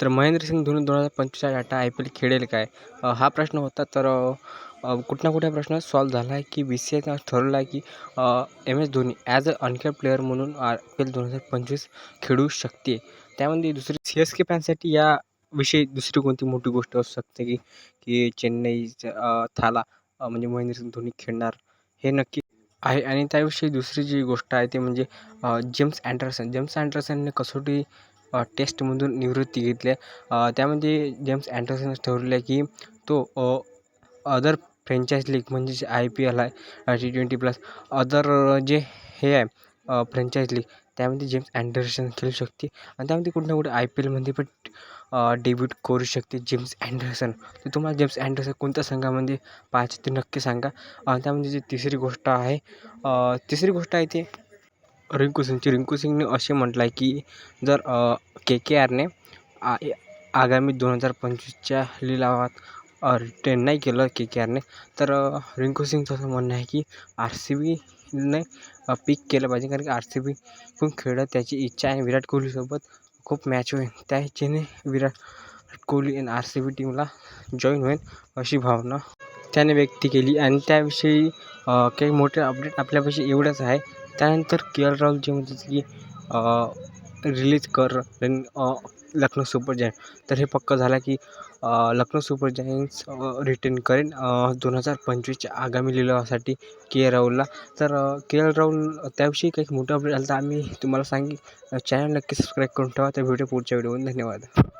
तर महेंद्रसिंग धोनी दोन हजार पंचवीसच्या डाटा आय पी एल खेळेल काय? हा प्रश्न होता. तर अ, कुठं ना कुठे प्रश्न सॉल्व झाला आहे की बी सी आयनं ठरवलं आहे की M S Dhoni as a uncapped player म्हणून आय पी एल दोन हजार पंचवीस खेळू शकते. त्यामध्ये दुसरी सी एस के फॅनसाठी या विषयी दुसरी कोणती मोठी गोष्ट असू शकते की की चेन्नईचा थाला म्हणजे महेंद्रसिंग धोनी खेळणार हे नक्की आहे. आणि त्याविषयी दुसरी जी गोष्ट आहे ती म्हणजे जेम्स अँडरसन. जेम्स अँडरसनने कसोटी टेस्टमधून निवृत्ती घेतली आहे. त्यामध्ये जेम्स अँडरसन ठरवलं आहे की तो अदर फ्रँचाईज लीग म्हणजे जे आय पी एल आहे टी ट्वेंटी प्लस अदर जे हे आहे फ्रँचाईज लीग त्यामध्ये जेम्स अँडरसन खेळू शकते. आणि त्यामध्ये कुठं ना कुठे आय पी एलमध्ये पण डेब्यूट करू शकते जेम्स अँडरसन. तर तुम्हाला जेम्स अँडरसन कोणत्या संघामध्ये पाहायचे ते नक्की सांगा. आणि त्यामध्ये जी तिसरी गोष्ट आहे तिसरी गोष्ट आहे ते रिंकू सिंगची रिंकू सिंगने असे म्हटलं आहे की जर के के आरने आ आगामी दोन हजार पंचवीसच्या लिलावात रिटेन नाही केलं के के आरने तर रिंकू सिंगचं असं म्हणणं आहे की आर सी बीने पिक केलं पाहिजे. कारण की आर सी बी पण खेळत त्याची इच्छा आहे. विराट कोहलीसोबत खूप मॅच होईल. त्या इच्छेने विराट कोहली आणि आर सी बी टीमला जॉईन होईल अशी भावना त्याने व्यक्त केली. आणि त्याविषयी काही मोठे अपडेट आपल्यापाशी एवढंच आहे. त्यानंतर के एल राहुल जे म्हणतात की रिलीज कर रन लखनौ सुपर जायंट तर हे पक्कं झालं की लखनौ सुपर जायंट्स रिटर्न करेन. दोन हजार पंचवीसच्या आगामी लिलावासाठी के एल राहुलला. तर के एल राहुल त्याविषयी काही मोठं अपडेट आलं तर आम्ही तुम्हाला सांगेन. चॅनल नक्की सबस्क्राईब करून ठेवा. त्या व्हिडिओ पुढच्या व्हिडिओमध्ये धन्यवाद.